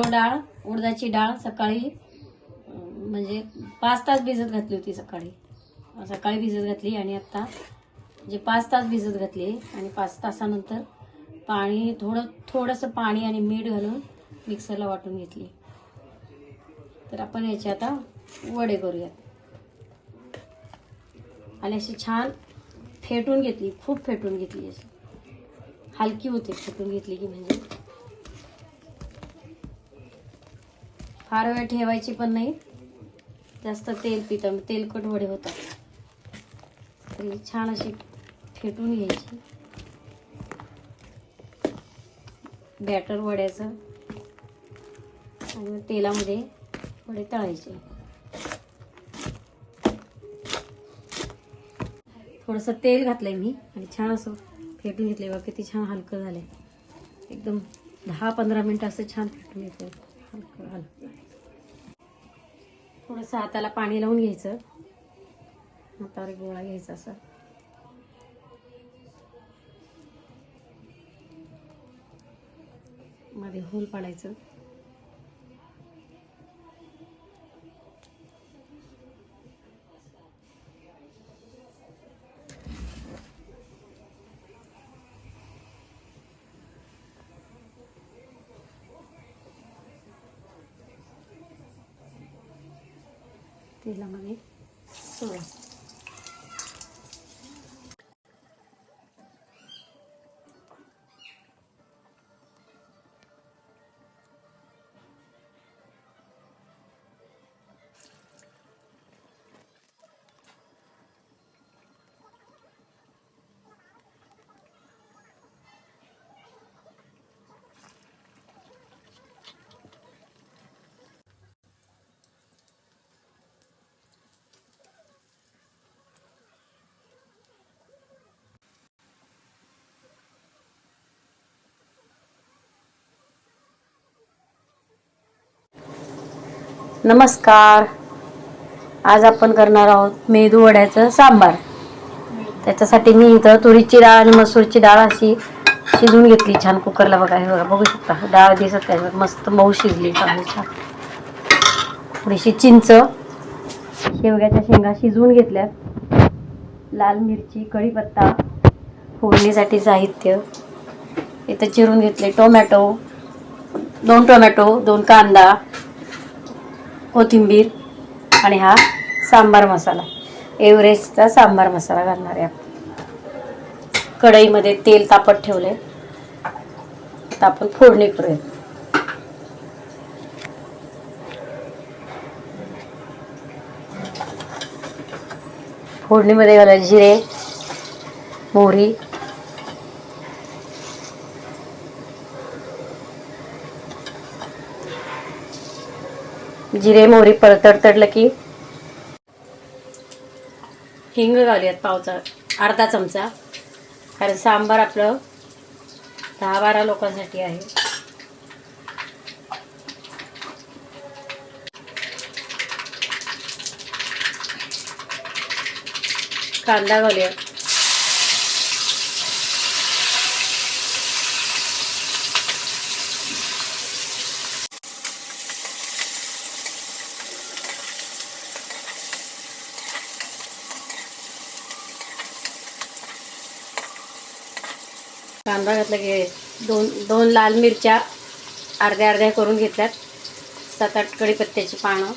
Kilo डाळ उडदाची डाळ सकाळी म्हणजे पाच तास भिजत घातली होती सकाळी. सकाळी भिजत घातली आणि आत्ता म्हणजे पाच तास भिजत घातली आणि पाच तासानंतर पाणी थोडं थोडंसं पाणी आणि मीठ घालून मिक्सरला वाटून घेतली. तर आपण याचे आता वडे करूयात. आणि अशी छान फेटून घेतली खूप फेटून घेतली अशी. हलकी होते फेटून घेतली की म्हणजे फार वेळ ठेवायची पण नाही. जास्त तेल पितं तेलकट वडे होतात तरी छान अशी फेटून घ्यायची. बॅटर वड्याचं. आणि तेलामध्ये वडे तळायचे. थोडंसं तेल घातलंय मी आणि छान असं फेटून घेतले बघा किती छान हलकं झालंय. एकदम दहा पंधरा मिनिटं असं छान फेटून घेतलं हलकं हलकं. थोडंसं हाताला पाणी लावून घ्यायचं. हातावर गोळा घ्यायचा असा. मध्ये होल पाडायचं. तेलामध्ये सोडायचं नमस्कार. आज आपण करणार आहोत मेदू वड्याचं सांबार. त्याच्यासाठी मी इथं तुरीची डाळ आणि मसूरची डाळ अशी शिजवून घेतली छान कुकरला बघा हे बघा बघू शकता. डाळ दिसत काय मस्त मऊ शिजली चांगली छान. थोडीशी चिंच. शेवग्याच्या शेंगा शिजवून घेतल्या. लाल मिरची कढीपत्ता फोडणीसाठी साहित्य. इथं चिरून घेतले टोमॅटो दोन टोमॅटो दोन कांदा कोथिंबीर आणि हा सांबार मसाला. एव्हरेस्टचा सांबार मसाला घालणार आहे आपण. कढईमध्ये तेल तापत ठेवले आता आपण फोडणी करूया. फोडणीमध्ये घालायचे जिरे मोहरी जिरे मोहरी परतडतडलं की हिंग घालूयात पावचा अर्धा चमचा. कारण सांबार आपलं दहा बारा लोकांसाठी आहे. कांदा घालूया कांदा घातला की दोन दोन लाल मिरच्या अर्ध्या अर्ध्या करून घेतल्यात. सात आठ कढीपत्त्याची पानं.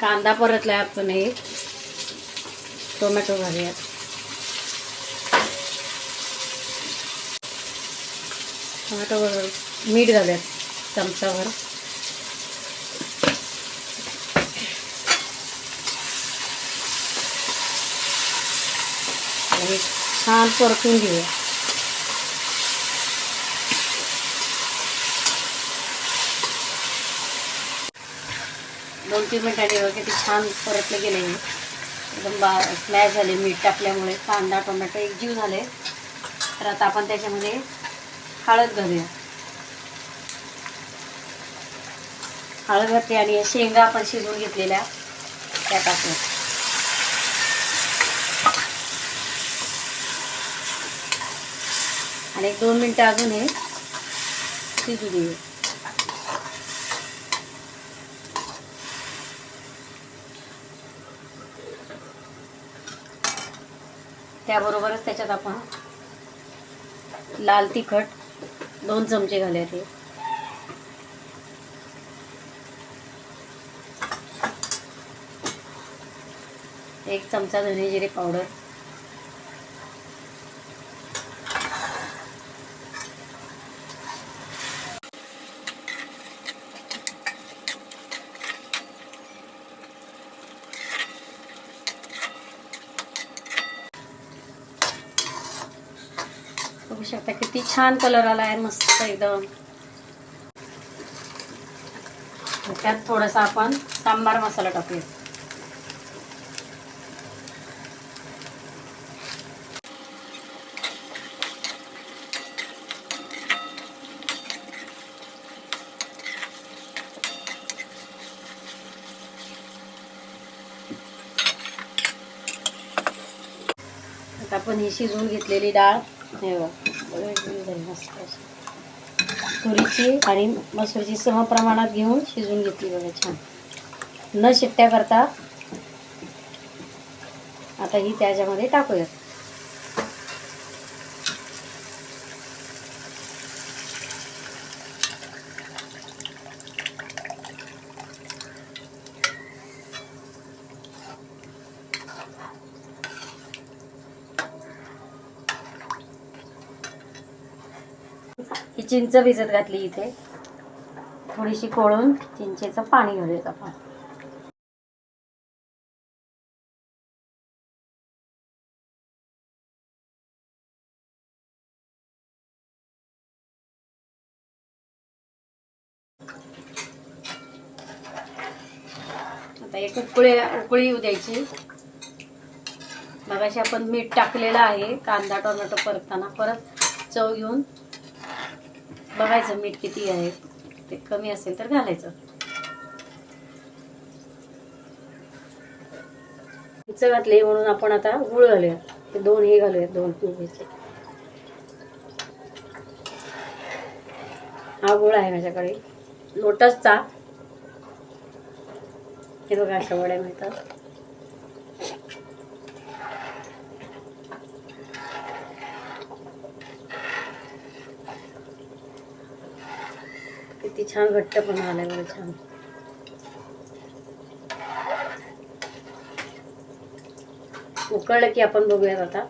कांदा परतला आपण हे टोमॅटो घालूयात. टोमॅटो मीठ घालूयात चमचावर आणि छान परतून घेऊया. दोन तीन मिनिटांनी बघा किती छान परतलं गेले एकदम बा स्मॅश झाले मीठ टाकल्यामुळे. कांदा टोमॅटो एकजीव झाले. तर आता आपण त्याच्यामध्ये हळद घालूया. हळद आणि शेंगा आपण शिजवून घेतलेल्या त्या आणि एक दोन मिनटं अजून हे शिजू देऊ. त्याबरोबरच त्याच्यात आपण लाल तिखट दोन चमचे घालायचे एक चमचा धने जिरे पावडर बघू शकता किती छान कलर आला आहे मस्त एकदम. त्यात थोडासा आपण सांबार मसाला टाकूया. आपण ही शिजवून घेतलेली डाळ. मस्त तुरीची आणि मसूरची सम प्रमाणात घेऊन शिजवून घेतली बघा छान. न शिट्ट्या करता आता ही त्याच्यामध्ये टाकूयात. चिंच भिजत घातली इथे. थोडीशी कोळून चिंचेचं पाणी घालूयात आपण. आता एक उकळी उकळी येऊ द्यायची. मगाशी आपण मीठ टाकलेलं आहे कांदा टोमॅटो परतताना परत चव घेऊन बघायचं मीठ किती आहे ते कमी असेल तर घालायचं. उंच घातली म्हणून आपण आता गुळ घालूया. ते दोन हे घालूया दोन पिंपीचे हा गुळ आहे माझ्याकडे. लोटसचा. हे बघा अशा वड्या मिळतात. किती छान घट्ट पण आलाय बरं छान. उकळलं की आपण बघूयात आता.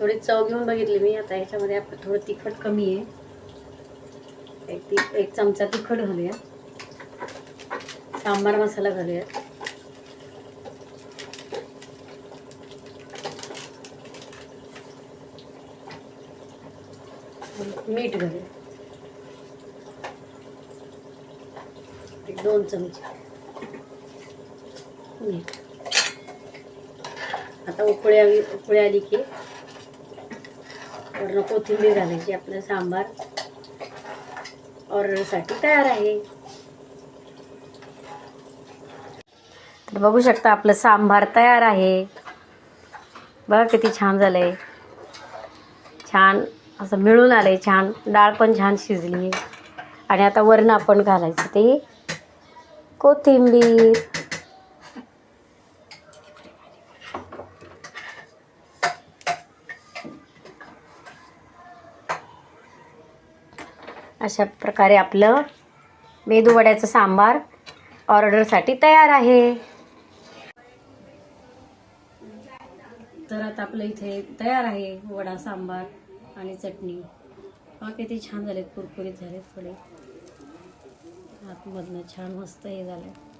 थोडी चव घेऊन बघितली मी आता ह्याच्यामध्ये आपण थोडं तिखट कमी आहे. एक ती एक चमचा तिखट घालूया. सांबार मसाला घालूया. मीठ घालूया एक दोन चमचे आता उकळी आली उकळी आली की वरनं कोथिंबीर घालायची आपलं सांबार ऑर्डरसाठी तयार आहे. तर बघू शकता आपलं सांबार तयार आहे. बघा किती छान झालंय. छान असं मिळून आलंय छान. डाळ पण छान शिजली. आणि आता वरण आपण घालायचं ते कोथिंबीर. अशा प्रकारे आपलं मेदूवड्याचं सांबार ऑर्डरसाठी तयार आहे. तर आता आपलं इथे तयार आहे वडा सांबार आणि चटणी. हा किती छान झालेत कुरकुरीत झालेत थोडे. आतमधनं छान मस्त हे झालं.